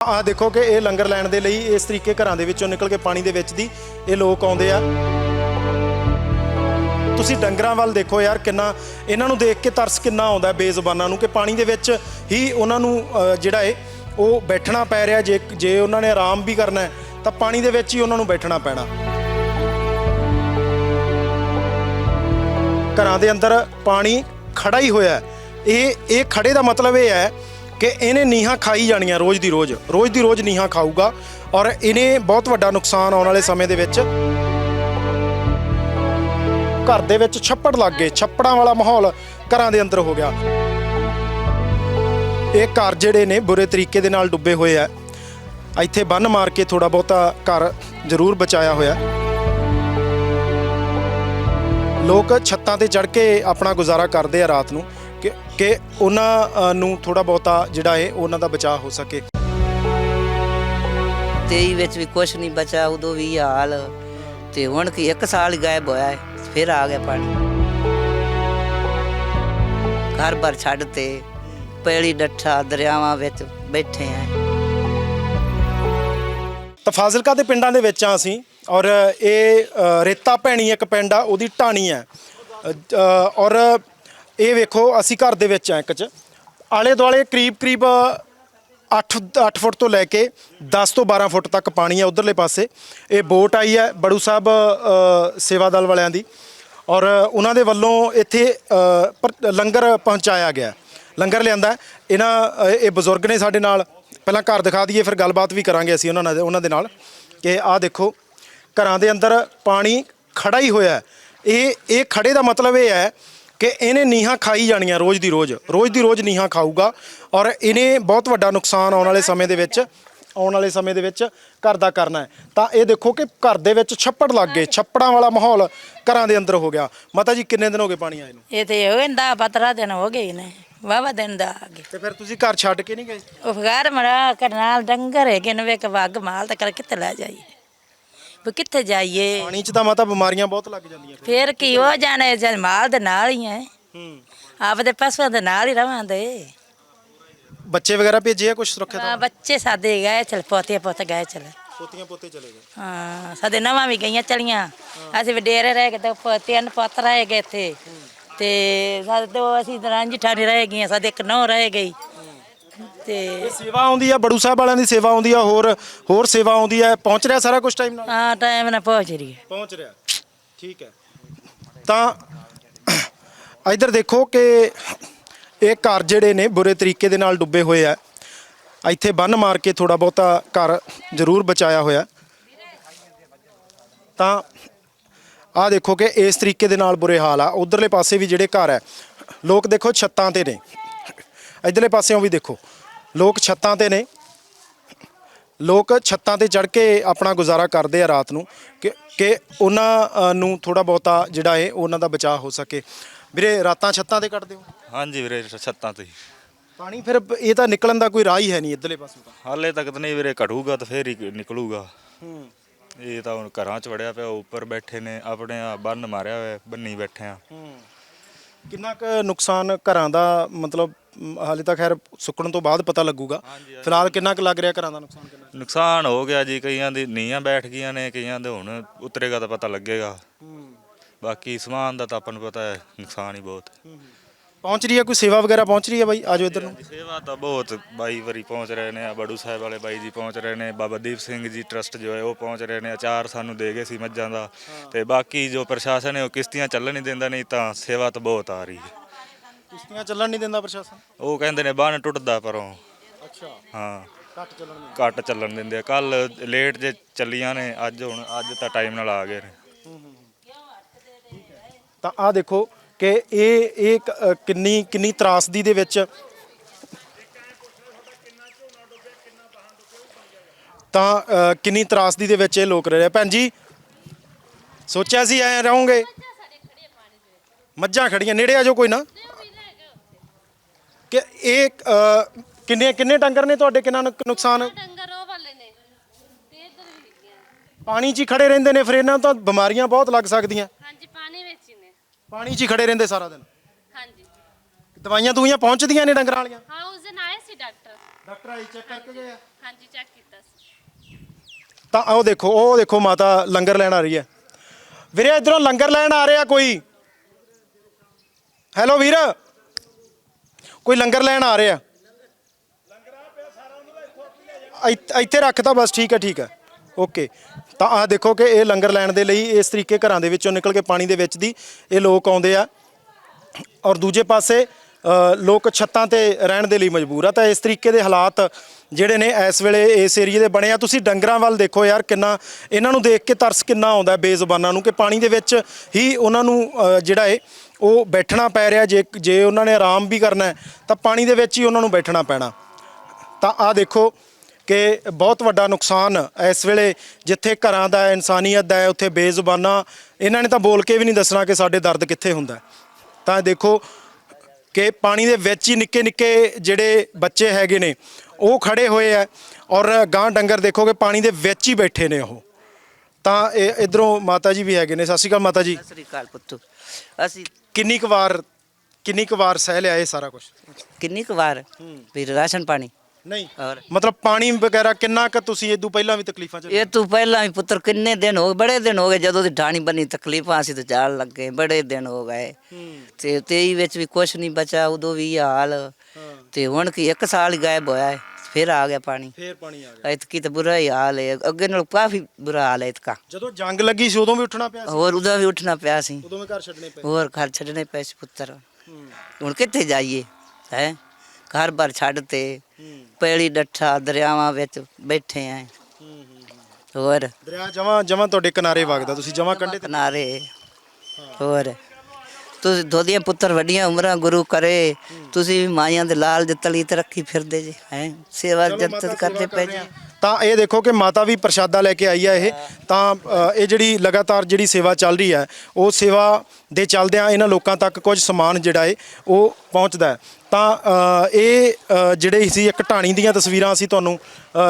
ਆਹ ਦੇਖੋ ਕਿ ਇਹ ਲੰਗਰ ਲੈਣ ਦੇ ਲਈ ਇਸ ਤਰੀਕੇ ਘਰਾਂ ਦੇ ਵਿੱਚੋਂ ਨਿਕਲ ਕੇ ਪਾਣੀ ਦੇ ਵਿੱਚ ਦੀ ਇਹ ਲੋਕ ਆਉਂਦੇ ਆ ਤੁਸੀਂ ਡੰਗਰਾਂ ਵੱਲ ਦੇਖੋ ਯਾਰ ਕਿੰਨਾ ਇਹਨਾਂ ਨੂੰ ਦੇਖ ਕੇ ਤਰਸ ਕਿੰਨਾ ਆਉਂਦਾ ਬੇਜ਼ੁਬਾਨਾਂ ਨੂੰ ਕਿ ਪਾਣੀ ਦੇ ਵਿੱਚ ਹੀ ਉਹਨਾਂ ਨੂੰ ਅ, ਜਿਹੜਾ ਏ ਉਹ ਬੈਠਣਾ ਪੈ ਰਿਹਾ ਜੇ ਜੇ ਉਹਨਾਂ ਨੇ ਆਰਾਮ ਵੀ ਕਰਨਾ ਹੈ ਤਾਂ ਪਾਣੀ ਦੇ ਵਿੱਚ ਹੀ ਉਹਨਾਂ ਨੂੰ ਬੈਠਣਾ ਪੈਣਾ ਘਰਾਂ ਦੇ ਅੰਦਰ ਪਾਣੀ ਖੜਾ ਹੀ ਹੋਇਆ ਹੈ। ਇਹ ਇਹ ਖੜੇ ਦਾ ਮਤਲਬ ਇਹ ਹੈ ਕਿ ਇਹਨੇ ਨੀਹਾਂ ਖਾਈ ਜਾਣੀਆਂ ਰੋਜ਼ ਦੀ ਰੋਜ਼। ਰੋਜ਼ ਦੀ ਰੋਜ਼ ਨੀਹਾਂ ਖਾਊਗਾ ਔਰ ਇਹਨੇ ਬਹੁਤ ਵੱਡਾ ਨੁਕਸਾਨ ਆਉਣ ਵਾਲੇ ਸਮੇਂ ਦੇ ਵਿੱਚ ਘਰ ਦੇ ਵਿੱਚ ਛੱਪੜ ਲੱਗ ਗਏ। ਛੱਪੜਾਂ ਵਾਲਾ ਮਾਹੌਲ ਘਰਾਂ ਦੇ ਅੰਦਰ ਹੋ ਗਿਆ। ਇਹ ਘਰ ਜਿਹੜੇ ਨੇ ਬੁਰੇ ਤਰੀਕੇ ਦੇ ਨਾਲ ਡੁੱਬੇ ਹੋਏ ਆ। ਇੱਥੇ ਬੰਨ ਮਾਰ ਕੇ ਥੋੜਾ ਬਹੁਤਾ ਘਰ ਜ਼ਰੂਰ ਬਚਾਇਆ ਹੋਇਆ। ਲੋਕ ਛੱਤਾਂ ਤੇ ਚੜ ਕੇ ਆਪਣਾ ਗੁਜ਼ਾਰਾ ਕਰਦੇ ਆ ਰਾਤ ਨੂੰ। ਕਿ ਕਿ ਉਹਨਾਂ ਅ, ਨੂੰ ਥੋੜਾ ਬਹੁਤਾ ਜਿਹੜਾ ਹੈ ਉਹਨਾਂ ਦਾ ਬਚਾਅ ਹੋ ਸਕੇ। 23 ਵਿੱਚ ਵੀ ਕੁਝ ਨਹੀਂ ਬਚਾ ਉਦੋਂ ਵੀ ਇਹ ਹਾਲ। ਤੇ ਹੁਣ ਕੀ ਇੱਕ ਸਾਲ ਹੀ ਗਾਇਬ ਹੋਇਆ ਹੈ ਫਿਰ ਆ ਗਿਆ ਪਾਣੀ। ਘਰ ਬਾਰ ਛੱਡ ਤੇ ਪੈਲੀ ਡੱਠਾ ਦਰਿਆਵਾਂ ਵਿੱਚ ਬੈਠੇ ਆ। ਤਾਂ ਫਾਜ਼ਿਲਕਾ ਦੇ ਪਿੰਡਾਂ ਦੇ ਵਿੱਚ ਆ ਅਸੀਂ ਔਰ ਇਹ ਅ, ਰੇਤਾ ਭੈਣੀ ਇੱਕ ਪਿੰਡ ਆ ਉਹਦੀ ਢਾਣੀ ਹੈ। ਅ, ਅ, ਔਰ ਇਹ ਵੇਖੋ ਅਸੀਂ ਘਰ ਦੇ ਵਿੱਚ ਆ ਇੱਕ ਚ। ਆਲੇ ਦੁਆਲੇ ਕਰੀਬ ਕਰੀਬ 8 8 ਫੁੱਟ ਤੋਂ ਲੈ ਕੇ 10 ਤੋਂ 12 ਫੁੱਟ ਤੱਕ ਪਾਣੀ ਹੈ ਉਧਰਲੇ ਪਾਸੇ। ਇਹ ਬੋਟ ਆਈ ਹੈ ਬੜੂ ਸਾਹਿਬ ਅ, ਸੇਵਾ ਦਲ ਵਾਲਿਆਂ ਦੀ। ਔਰ ਉਹਨਾਂ ਦੇ ਵੱਲੋਂ ਇੱਥੇ ਲੰਗਰ ਪਹੁੰਚਾਇਆ ਗਿਆ। ਲੰਗਰ ਲਿਆਂਦਾ ਇਹਨਾਂ ਇਹ ਬਜ਼ੁਰਗ ਨੇ ਸਾਡੇ ਨਾਲ। ਪਹਿਲਾਂ ਘਰ ਦਿਖਾ ਦਈਏ ਫਿਰ ਗੱਲਬਾਤ ਵੀ ਕਰਾਂਗੇ ਅਸੀਂ ਉਹਨਾਂ ਨਾਲ ਉਹਨਾਂ ਦੇ ਨਾਲ ਕਿ ਆਹ ਦੇਖੋ ਘਰਾਂ ਦੇ ਅੰਦਰ ਪਾਣੀ ਖੜਾ ਹੀ ਹੋਇਆ ਇਹ ਇਹ ਖੜੇ ਦਾ ਮਤਲਬ ਇਹ ਹੈ ਕਿ ਇਹਨੇ ਨੀਹਾਂ ਖਾਈ ਜਾਣੀਆਂ ਰੋਜ਼ ਦੀ ਰੋਜ਼। ਰੋਜ਼ ਦੀ ਰੋਜ਼ ਨੀਹਾਂ ਖਾਊਗਾ ਔਰ ਇਹਨੇ ਬਹੁਤ ਵੱਡਾ ਨੁਕਸਾਨ ਆਉਣ ਵਾਲੇ ਸਮੇਂ ਦੇ ਵਿੱਚ ਆਉਣ ਵਾਲੇ ਸਮੇਂ ਦੇ ਵਿੱਚ ਘਰ ਦਾ ਕਰਨਾ ਹੈ। ਤਾਂ ਇਹ ਦੇਖੋ ਕਿ ਘਰ ਦੇ ਵਿੱਚ ਛੱਪੜ ਲੱਗ ਗਏ ਛੱਪੜਾਂ ਵਾਲਾ ਮਾਹੌਲ ਘਰਾਂ ਦੇ ਅੰਦਰ ਹੋ ਗਿਆ। ਮਾਤਾ ਜੀ ਕਿੰਨੇ ਦਿਨ ਹੋ ਗਏ ਪਾਣੀ ਆਏ ਨੂੰ? ਇਹ ਤੇ ਹੋ ਜਾਂਦਾ 15 ਦਿਨ ਹੋ ਗਏ ਨੇ। ਵਾਵਾ ਦਿਨ ਦਾ ਆ ਗਏ। ਤੇ ਫਿਰ ਤੁਸੀਂ ਘਰ ਛੱਡ ਕੇ ਨਹੀਂ ਗਏ? ਉਹ ਘਰ ਮਰਾ ਕਰਨਾਲ ਡੰਗਰ ਹੈਗੇ ਨੇ ਵੇਖ ਵੱਗ ਮਾਲ ਤੇ ਕਰ ਕਿੱਥੇ ਲੈ ਜਾਈਏ। ਵੀ ਕਿੱਥੇ ਜਾਈਏ? ਪਾਣੀ 'ਚ ਤਾਂ ਮਾਤਾ ਬਿਮਾਰੀਆਂ ਬਹੁਤ ਲੱਗ ਜਾਂਦੀਆਂ ਫਿਰ। ਫੇਰ ਕੀ ਹੋ ਜਾਣਾ ਜਦ ਮਾਲ ਦੇ ਨਾਲ ਹੀ ਹੈ ਹੂੰ। ਆਪਦੇ ਪਸ਼ੂਆਂ ਦੇ ਨਾਲ ਹੀ ਰਵਾਂਦੇ ਬੱਚੇ ਵਗੈਰਾ ਭੇਜੇ ਆ ਕੁਝ ਸੁਰੱਖਿਅਤ ਆ ਬੱਚੇ ਸਾਦੇ ਗਏ ਚਲ ਪੋਤੇ ਪੁੱਤ ਗਏ ਚਲ। ਪੋਤੀਆਂ ਪੋਤੇ ਚਲੇ ਗਏ। ਹਾਂ ਸਾਡੇ ਨਵਾਂ ਵੀ ਗਈਆਂ ਚਲੀਆਂ। ਅਸੀਂ ਵਡੇਰੇ ਰਹਿ ਗਏ ਤੇ ਪ- ਤਿੰਨ ਪੁੱਤ ਰਹਿ ਗਏ ਇੱਥੇ। ਤੇ ਸਾਡੇ ਦੋ ਅਸੀਂ ਦਰਾਂਜੀ ਠਾਣੀ ਰਹਿ ਗਈਆਂ ਸਾਡੇ ਇੱਕ ਨੌ ਰਹਿ ਗਈ। ਤੇ ਸੇਵਾ ਆਉਂਦੀ ਆ ਬੜੂ ਸਾਹਿਬ ਵਾਲਿਆਂ ਦੀ ਸੇਵਾ ਆਉਂਦੀ ਆ ਹੋਰ ਹੋਰ ਸੇਵਾ ਆਉਂਦੀ ਆ। ਪਹੁੰਚ ਰਿਹਾ ਸਾਰਾ ਕੁਝ ਟਾਈਮ ਨਾਲ? ਹਾਂ ਟਾਈਮ ਨਾਲ ਪਹੁੰਚ ਰਹੀ ਹੈ। ਪਹੁੰਚ ਰਿਹਾ। ਠੀਕ ਹੈ। ਤਾਂ ਇਧਰ ਦੇਖੋ ਕਿ ਇਹ ਘਰ ਜਿਹੜੇ ਨੇ ਬੁਰੇ ਤਰੀਕੇ ਦੇ ਨਾਲ ਡੁੱਬੇ ਹੋਏ ਆ। ਇੱਥੇ ਬੰਨ ਮਾਰ ਕੇ ਥੋੜਾ ਬਹੁਤਾ ਘਰ ਜ਼ਰੂਰ ਬਚਾਇਆ ਹੋਇਆ। ਤਾਂ ਆ ਦੇਖੋ ਕਿ ਇਸ ਤਰੀਕੇ ਦੇ ਨਾਲ ਬੁਰੇ ਹਾਲ ਆ। ਉਧਰਲੇ ਪਾਸੇ ਵੀ ਜਿਹੜੇ ਘਰ ਹੈ ਲੋਕ ਦੇਖੋ ਛੱਤਾਂ ਤੇ ਨੇ। ਇਧਰਲੇ ਪਾਸਿਓਂ ਵੀ ਦੇਖੋ। ਲੋਕ ਛੱਤਾਂ ਤੇ ਨੇ। ਲੋਕ ਛੱਤਾਂ ਤੇ ਚੜ ਕੇ ਆਪਣਾ ਗੁਜ਼ਾਰਾ ਕਰਦੇ ਆ ਰਾਤ ਨੂੰ ਕਿ ਕਿ ਉਹਨਾਂ ਨੂੰ ਥੋੜਾ ਬਹੁਤਾ ਜਿਹੜਾ ਹੈ ਉਹਨਾਂ ਦਾ ਬਚਾਅ ਹੋ ਸਕੇ। ਵੀਰੇ ਰਾਤਾਂ ਛੱਤਾਂ ਤੇ ਕੱਟਦੇ ਹੋ? ਹਾਂਜੀ ਵੀਰੇ ਛੱਤਾਂ ਤੇ। ਪਾਣੀ ਫਿਰ ਇਹ ਤਾਂ ਨਿਕਲਣ ਦਾ ਕੋਈ ਰਾਹ ਹੀ ਹੈ ਨਹੀਂ ਇਧਰਲੇ ਪਾਸੋਂ ਤਾਂ। ਹਾਲੇ ਤੱਕ ਤਾਂ ਨਹੀਂ ਵੀਰੇ ਘਟੂਗਾ ਤਾਂ ਫੇਰ ਹੀ ਨਿਕਲੂਗਾ। ਹੂੰ। ਇਹ ਤਾਂ ਹੁਣ ਘਰਾਂ 'ਚ ਵੜਿਆ ਪਿਆ ਉੱਪਰ ਬੈਠੇ ਨੇ ਆਪਣੇ ਆ ਬੰਨ ਮਾਰਿਆ ਹੋਇਆ ਬੰਨੀ ਬੈਠੇ ਆ। ਹੂੰ। ਕਿੰਨਾ ਕੁ ਨੁਕਸਾਨ ਘਰਾਂ ਦਾ ਮਤਲਬ ਹਾਲੇ ਤਾਂ ਖੈਰ ਸੁੱਕਣ ਤੋਂ ਬਾਅਦ ਪਤਾ ਲੱਗੂਗਾ। ਫਿਲਹਾਲ ਕਿੰਨਾ ਕੁ ਲੱਗ ਰਿਹਾ ਘਰਾਂ ਦਾ ਨੁਕਸਾਨ ਕਿੰਨਾ ਨੁਕਸਾਨ ਹੋ ਗਿਆ ਜੀ ਕਈਆਂ ਦੀ ਨੀਆਂ ਬੈਠ ਗਈਆਂ ਨੇ ਕਈਆਂ ਦੇ ਹੁਣ ਉਤਰੇਗਾ ਤਾਂ ਪਤਾ ਲੱਗੇਗਾ। ਬਾਕੀ ਸਮਾਨ ਦਾ ਤਾਂ ਆਪਾਂ ਨੂੰ ਪਤਾ ਹੈ ਨੁਕਸਾਨ ਹੀ ਬਹੁਤ ਹੈ। ਪਹੁੰਚ ਰਹੀ ਹੈ ਕੋਈ ਸੇਵਾ ਵਗੈਰਾ ਪਹੁੰਚ ਰਹੀ ਹੈ ਬਾਈ? ਆਜੋ ਇੱਧਰ ਨੂੰ। ਸੇਵਾ ਤਾਂ ਬਹੁਤ ਬਾਈ ਵਾਰੀ ਪਹੁੰਚ ਰਹੇ ਨੇ ਆ ਬੜੂ ਸਾਹਿਬ ਵਾਲੇ ਬਾਈ ਜੀ ਪਹੁੰਚ ਰਹੇ ਨੇ ਬਾਬਾ ਦੀਪ ਸਿੰਘ ਜੀ ਟਰਸਟ ਜੋ ਹੈ ਉਹ ਪਹੁੰਚ ਰਹੇ ਨੇ ਅਚਾਰ ਸਾਨੂੰ ਦੇ ਗਏ ਸੀ ਮੱਝਾਂ ਦਾ। ਤੇ ਬਾਕੀ ਜੋ ਪ੍ਰਸ਼ਾਸਨ ਹੈ ਉਹ ਕਿਸ਼ਤੀਆਂ ਚੱਲਣ ਨਹੀਂ ਦਿੰਦਾ ਨਹੀਂ ਤਾਂ ਸੇਵਾ ਤਾਂ ਬਹੁਤ ਆ ਰਹੀ ਹੈ। ਕਿਸ਼ਤੀਆਂ ਚੱਲਣ ਨਹੀਂ ਦਿੰਦਾ ਪ੍ਰਸ਼ਾਸਨ? ਉਹ ਕਹਿੰਦੇ ਨੇ ਬੰਨ ਟੁੱਟਦਾ ਪਰੋਂ। ਅੱਛਾ। ਹਾਂ। ਘੱਟ ਚੱਲਣ ਨਹੀਂ ਘੱਟ ਚੱਲਣ ਦਿੰਦੇ ਆ। ਕੱਲ ਲੇਟ ਜੇ ਚੱਲੀਆਂ ਨੇ ਅੱਜ ਹੁਣ ਅੱਜ ਤਾਂ ਟਾਈਮ ਨਾਲ ਆ ਗਏ ਨੇ। ਤਾਂ ਆ ਦੇਖੋ ਕਿ ਇਹ ਇਹ ਕ- ਅ, ਕਿੰਨੀ ਕਿੰਨੀ ਤਰਾਸਦੀ ਦੇ ਵਿੱਚ ਤਾਂ ਅ, ਕਿੰਨੀ ਤਰਾਸਦੀ ਦੇ ਵਿੱਚ ਇਹ ਲੋਕ ਰਹਿ ਰਹੇ ਆ। ਭੈਣ ਜੀ ਸੋਚਿਆ ਸੀ ਐ ਰਹੋਗੇ? ਮੱਝਾਂ ਖੜੀਆਂ ਨੇੜੇ ਆ ਜਾਓ ਕੋਈ ਨਾ। ਕਿ ਇਹ ਅ, ਕਿੰਨੇ ਕਿੰਨੇ ਡੰਗਰ ਨੇ ਤੁਹਾਡੇ? ਕਿੰਨਾ ਨੁਕ- ਨੁਕਸਾਨ? ਡੰਗਰ ਉਹ ਵਾਲੇ ਨੇ? ਤੇ ਇੱਧਰ ਵੀ ਹੈਗੀਆਂ ਪਾਣੀ 'ਚ ਹੀ ਖੜੇ ਰਹਿੰਦੇ ਨੇ ਫਿਰ ਇਹਨਾਂ ਨੂੰ ਤਾਂ ਬਿਮਾਰੀਆਂ ਬਹੁਤ ਲੱਗ ਸਕਦੀਆਂ। ਹਾਂਜੀ ਪਾਣੀ ਵਿੱਚ ਹੀ ਨੇ। ਪਾਣੀ 'ਚ ਹੀ ਖੜੇ ਰਹਿੰਦੇ ਸਾਰਾ ਦਿਨ। ਹਾਂਜੀ। ਦਵਾਈਆਂ ਦੂਈਆਂ ਪਹੁੰਚਦੀਆਂ ਨੇ ਡੰਗਰਾਂ ਵਾਲੀਆਂ? ਹਾਂ ਉਸ ਦਿਨ ਆਏ ਸੀ ਡਾਕਟਰ। ਡਾਕਟਰ ਆਈ ਚੈੱਕ ਕਰਕੇ ਗਏ ਹਾਂਜੀ ਚੈੱਕ ਕੀਤਾ ਸੀ। ਤਾਂ ਉਹ ਦੇਖੋ ਉਹ ਦੇਖੋ ਮਾਤਾ ਲੰਗਰ ਲੈਣ ਆ ਰਹੀ ਹੈ। ਵੀਰੇ ਇਧਰੋਂ ਲੰਗਰ ਲੈਣ ਆ ਰਿਹਾ ਕੋਈ? ਹੈਲੋ ਵੀਰ। ਕੋਈ ਲੰਗਰ ਲੈਣ ਆ ਰਿਹਾ। ਇੱਥ- ਇੱਥੇ ਰੱਖਤਾ ਬਸ, ਠੀਕ ਹੈ ਠੀਕ ਹੈ। ਓਕੇ। ਤਾਂ ਆਹ ਦੇਖੋ ਕਿ ਇਹ ਲੰਗਰ ਲੈਣ ਦੇ ਲਈ ਇਸ ਤਰੀਕੇ ਘਰਾਂ ਦੇ ਵਿੱਚੋਂ ਨਿਕਲ ਕੇ ਪਾਣੀ ਦੇ ਵਿੱਚ ਦੀ ਇਹ ਲੋਕ ਆਉਂਦੇ ਆ। ਔਰ ਦੂਜੇ ਪਾਸੇ ਲੋਕ ਛੱਤਾਂ ਤੇ ਰਹਿਣ ਦੇ ਲਈ ਮਜਬੂਰ ਆ। ਤਾਂ ਇਸ ਤਰੀਕੇ ਦੇ ਹਾਲਾਤ ਜਿਹੜੇ ਨੇ ਇਸ ਵੇਲੇ ਇਸ ਏਰੀਏ ਦੇ ਬਣੇ ਆ। ਤੁਸੀਂ ਡੰਗਰਾਂ ਵੱਲ ਦੇਖੋ ਯਾਰ, ਕਿੰਨਾ ਇਹਨਾਂ ਨੂੰ ਦੇਖ ਕੇ ਤਰਸ ਕਿੰਨਾ ਆਉਂਦਾ ਬੇਜ਼ੁਬਾਨਾਂ ਨੂੰ ਕਿ ਪਾਣੀ ਦੇ ਵਿੱਚ ਹੀ ਉਹਨਾਂ ਨੂੰ ਜਿਹੜਾ ਏ ਉਹ ਬੈਠਣਾ ਪੈ ਰਿਹਾ ਜੇ ਜੇ ਉਹਨਾਂ ਨੇ ਆਰਾਮ ਵੀ ਕਰਨਾ ਤਾਂ ਪਾਣੀ ਦੇ ਵਿੱਚ ਹੀ ਉਹਨਾਂ ਨੂੰ ਬੈਠਣਾ ਪੈਣਾ। ਤਾਂ ਆ ਦੇਖੋ ਕਿ ਬਹੁਤ ਵੱਡਾ ਨੁਕਸਾਨ ਇਸ ਵੇਲੇ ਜਿੱਥੇ ਘਰਾਂ ਦਾ ਇਨਸਾਨੀਅਤ ਦਾ ਉੱਥੇ ਬੇਜ਼ੁਬਾਨਾਂ, ਇਹਨਾਂ ਨੇ ਤਾਂ ਬੋਲ ਕੇ ਵੀ ਨਹੀਂ ਦੱਸਣਾ ਕਿ ਸਾਡੇ ਦਰਦ ਕਿੱਥੇ ਹੁੰਦਾ ਤਾਂ ਦੇਖੋ ਕਿ ਪਾਣੀ ਦੇ ਵਿੱਚ ਹੀ ਨਿੱਕੇ ਨਿੱਕੇ ਜਿਹੜੇ ਬੱਚੇ ਹੈਗੇ ਨੇ, ਉਹ ਖੜੇ ਹੋਏ ਆ ਔਰ ਗਾਂ ਡੰਗਰ ਦੇਖੋ ਕਿ ਪਾਣੀ ਦੇ ਵਿੱਚ ਹੀ ਬੈਠੇ ਨੇ ਉਹ। ਤਾਂ ਇਹ ਇਧਰੋਂ ਮਾਤਾ ਜੀ ਵੀ ਹੈਗੇ ਨੇ। ਸਤਿ ਸ਼੍ਰੀ ਅਕਾਲ ਮਾਤਾ ਜੀ। ਸਤਿ ਸ੍ਰੀ ਅਕਾਲ ਪੁੱਤ। ਅਸੀਂ ਕਿੰਨੀ ਕੁ ਵਾਰ ਕਿੰਨੀ ਕੁ ਵਾਰ ਸਹਿ ਲਿਆ ਇਹ ਸਾਰਾ ਕੁਝ ਕਿੰਨੀ ਕੁ ਵਾਰ? ਵੀ ਰਾਸ਼ਨ ਪਾਣੀ? ਨਹੀਂ। ਔਰ ਮਤਲਬ ਪਾਣੀ ਵਗੈਰਾ ਕਿੰਨਾ ਕੁ ਤੁਸੀਂ ਇਦੋਂ ਪਹਿਲਾਂ ਵੀ ਤਕਲੀਫਾਂ ਚ ਇਹ ਤੂੰ ਪਹਿਲਾਂ ਵੀ ਪੁੱਤਰ ਕਿੰਨੇ ਦਿਨ ਹੋ ਗਏ ਬੜੇ ਦਿਨ ਹੋ ਗਏ ਜਦੋਂ ਦੀ ਢਾਣੀ ਬਣੀ ਤਕਲੀਫਾਂ ਅਸੀਂ ਤਾਂ ਜਾਣ ਲੱਗੇ ਬੜੇ ਦਿਨ ਹੋ ਗਏ। ਤੇ 23 ਵਿੱਚ ਵੀ ਕੁਛ ਨਹੀਂ ਬਚਾ ਉਦੋਂ ਵੀ ਇਹ ਹਾਲ। ਤੇ ਹੁਣ ਕੀ ਇੱਕ ਸਾਲ ਹੀ ਗਾਇਬ ਹੋਇਆ ਹੈ। ਫਿਰ ਆ ਗਿਆ ਪਾਣੀ। ਫੇਰ ਪਾਣੀ ਆ ਗਿਆ। ਇਤਕੀ ਤਾਂ ਬੁਰਾ ਹੀ ਹਾਲ ਹੈ। ਅੱਗੇ ਨਾਲ ਕਾਫੀ ਬੁਰਾ ਹਾਲ ਹੈ ਇਤਕਾ। ਜਦੋਂ ਜੰਗ ਲੱਗੀ ਸੀ ਉਦੋਂ ਵੀ ਉੱਠਣਾ ਪਿਆ ਸੀ? ਹੋਰ ਉਹਦਾ ਵੀ ਉੱਠਣਾ ਪਿਆ ਸੀ। ਉਦੋਂ ਵੀ ਘਰ ਛੱਡਣੇ ਪਏ। ਹੋਰ ਘਰ ਛੱਡਣੇ ਪਏ ਸੀ ਪੁੱਤਰ। ਹੁਣ ਕਿੱਥੇ ਜਾਈਏ? ਹੈ? ਘਰ ਬਾਰ ਛੱਡ ਤੇ ਪੈਲੀ ਡੱਠਾ ਦਰਿਆਵਾਂ ਵਿੱਚ ਬੈਠੇ ਆਂ। ਹੋਰ? ਦਰਿਆ ਜਮਾ ਜਮਾ ਤੁਹਾਡੇ ਕਿਨਾਰੇ ਵਗਦਾ ਤੁਸੀਂ ਜਮਾ ਕੰਢੇ ਤੇ ਕਿਨਾਰੇ। ਹੋਰ? ਤੁਸੀਂ ਦੋਦੀਆਂ ਪੁੱਤਰ ਵੱਡੀਆਂ ਉਮਰਾਂ ਗੁਰੂ ਕਰੇ। ਤੁਸੀਂ ਵੀ ਮਾਈਆਂ ਦੇ ਲਾਲ ਦੇ ਤਲੀ ਤੇ ਰੱਖੀ ਫਿਰਦੇ ਜੀ ਹੈ? ਸੇਵਾ ਜਨਤ ਕਰਦੇ ਪਏ ਜੀ। ਤਾਂ ਇਹ ਦੇਖੋ ਕਿ ਮਾਤਾ ਵੀ ਪ੍ਰਸ਼ਾਦਾ ਲੈ ਕੇ ਆਈ ਹੈ ਇਹ। ਤਾਂ ਅ, ਇਹ ਜਿਹੜੀ ਲਗਾਤਾਰ ਜਿਹੜੀ ਸੇਵਾ ਚੱਲ ਰਹੀ ਹੈ ਉਹ ਸੇਵਾ ਦੇ ਚੱਲਦਿਆਂ ਇਹਨਾਂ ਲੋਕਾਂ ਤੱਕ ਕੁਝ ਸਮਾਨ ਜਿਹੜਾ ਹੈ ਉਹ ਪਹੁੰਚਦਾ ਹੈ। ਤਾਂ ਅ, ਇਹ ਅ, ਜਿਹੜੇ ਸੀ ਇੱਕ ਢਾਣੀ ਦੀਆਂ ਤਸਵੀਰਾਂ ਅਸੀਂ ਤੁਹਾਨੂੰ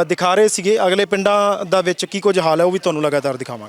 ਅ, ਦਿਖਾ ਰਹੇ ਸੀਗੇ। ਅਗਲੇ ਪਿੰਡਾਂ ਦਾ ਵਿੱਚ ਕੀ ਕੁਝ ਹਾਲ ਹੈ ਉਹ ਵੀ ਤੁਹਾਨੂੰ ਲਗਾਤਾਰ ਦਿਖਾਵਾਂਗੇ।